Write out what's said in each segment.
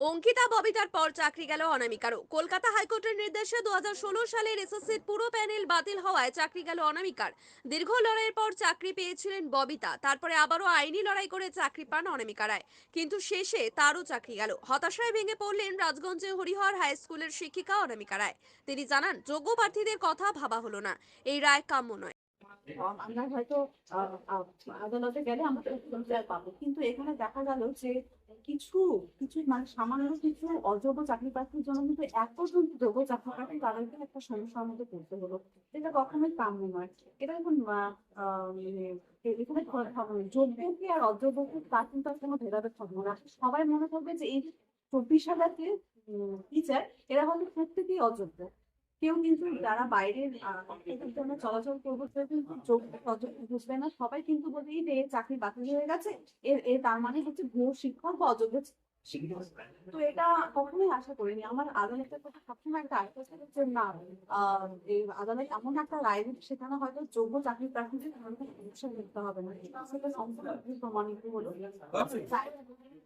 অঙ্কিতা ববিতার পর চাকরি গেল অনামিকারও। কলকাতা হাইকোর্টের নির্দেশে দু হাজার ষোলো সালের এসএসসির পুরো প্যানেল বাতিল হওয়ায় চাকরি গেল অনামিকার। দীর্ঘ লড়াইয়ের পর চাকরি পেয়েছিলেন ববিতা। তারপরে আবারও আইনি লড়াই করে চাকরি পান অনামিকা রায়। কিন্তু শেষে তারও চাকরি গেল। হতাশায় ভেঙে পড়লেন রাজগঞ্জে হরিহর হাই স্কুলের শিক্ষিকা অনামিকা রায়। তিনি জানান, যোগ্য প্রার্থীদের কথা ভাবা হলো না। এই রায় কাম্য নয়। আমরা হয়তো আহ, আহ, আদালতে গেলে আমরা পাবো। কিন্তু এখানে দেখা গেল যে কিছু কিছু মানে সামান্য কিছু অযোগ্য চাকরি প্রার্থীর জন্য কিন্তু এতজন যোগ্য চাকরি প্রার্থী তাদেরকে একটা সমস্যার মধ্যে পড়তে হলো। এটা কখনোই কাম্য নয়। এটা এখন মানে এখানে খ- খ- যোগ্য কি আর অযোগ্য কি তার কিন্তু কোনো ভেদাভেদ থাকবে না। সবাই মনে করবে যে এই চব্বিশ হাজার যে টিচার এরা হলো প্রত্যেকেই অযোগ্য। কেউ কিন্তু যারা বাইরের জন্য চলাচল করব বুঝবে না। সবাই কিন্তু বলবে এই যে চাকরি বাতিল হয়ে গেছে। এর তার মানে হচ্ছে ভুয়ো শিক্ষক বা অযোগ্য শিক্ষক। তো এটা কখনোই আশা করিনি। আমার আদালতের কথা সবসময় একটা আশা ছিল যে না আদালত এমন একটা রায় দিবে সেখানে হয়তো যোগ্য চাকরি প্রার্থীদের ধরনের সমস্যা করতে হবে না। সেটা সম্পূর্ণ প্রমাণিত হলো। তাই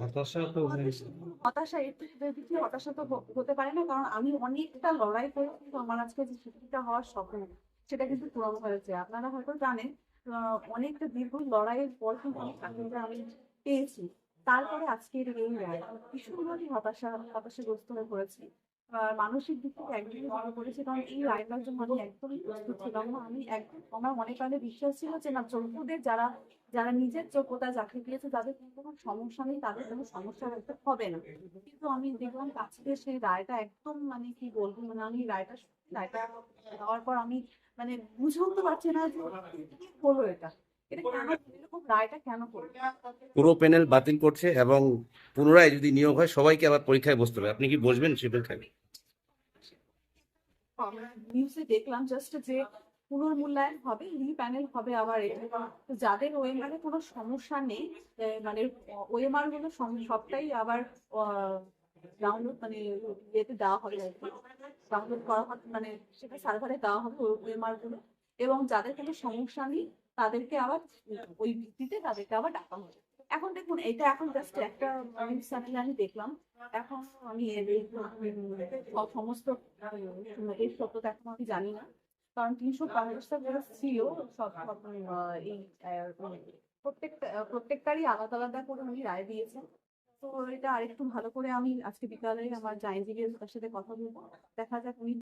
হতাশা তো হয়েছে। হতাশা এর থেকে হতাশা তো হতে পারে না কারণ আমি অনেকটা লড়াই করে কিন্তু আমার আজকে যে হওয়ার স্বপ্ন সেটা কিন্তু পূরণ হয়েছে। আপনারা হয়তো জানেন অনেকটা দীর্ঘ লড়াইয়ের পর কিন্তু আমি পেয়েছি। তারপরে আজকের এই ভীষণভাবে হতাশা হতাশাগ্রস্ত হয়ে পড়েছি। মানসিক দিক থেকে একদমই মনে পড়েছে কারণ এই রায়টার জন্য আমি একদমই প্রস্তুত ছিলাম না। আমি একদম আমার মনে প্রাণে বিশ্বাস ছিল যে না যোগ্যদের যারা যারা নিজের যোগ্যতা চাকরি পেয়েছে, তাদের কোনো সমস্যা নেই, তাদের কোনো সমস্যা হয়তো হবে না। কিন্তু আমি দেখলাম আজকে সেই রায়টা একদম মানে কি বলব মানে আমি রায়টা রায়টা দেওয়ার পর আমি মানে বুঝে উঠতে পারছি না যে হলো এটা। পুরো প্যানেল বাতিল করছে এবং পুনরায় যদি নিয়োগ হয় সবাইকে আবার পরীক্ষায় বসতে হবে। আপনি কি বসবেন? সে পরীক্ষায় নিউজে দেখলাম জাস্ট যে পুনর্মূল্যায়ন হবে রি প্যানেল হবে আবার যাদের ওএমআর এ কোনো সমস্যা নেই মানে ওএমআরগুলো সবটাই আবার ডাউনলোড মানে ইয়েতে দেওয়া হবে ডাউনলোড করা মানে সেটা সার্ভারে দেওয়া হবে ওএমআরগুলো। এবং যাদের কোনো সমস্যা নেই তাদেরকে আবার, ওই ভিত্তিতে তাদেরকে আবার ডাকা হবে এখন দেখুন, এটা এখন জাস্ট একটা নিউজ আমি দেখলাম, এখন আমি সমস্ত এই সত্যতা এখন আমি জানি না, কারণ তিনশো পঞ্চাশটা যারা ছিল সব, এই প্রত্যেকটা, প্রত্যেকটারই আলাদা আলাদা করে উনি রায় দিয়েছেন। তো এটা আরেকটু ভালো করে আমি আজকে বিকালে আমার আইনজীবীর সাথে কথা বলব, দেখা যাক উনি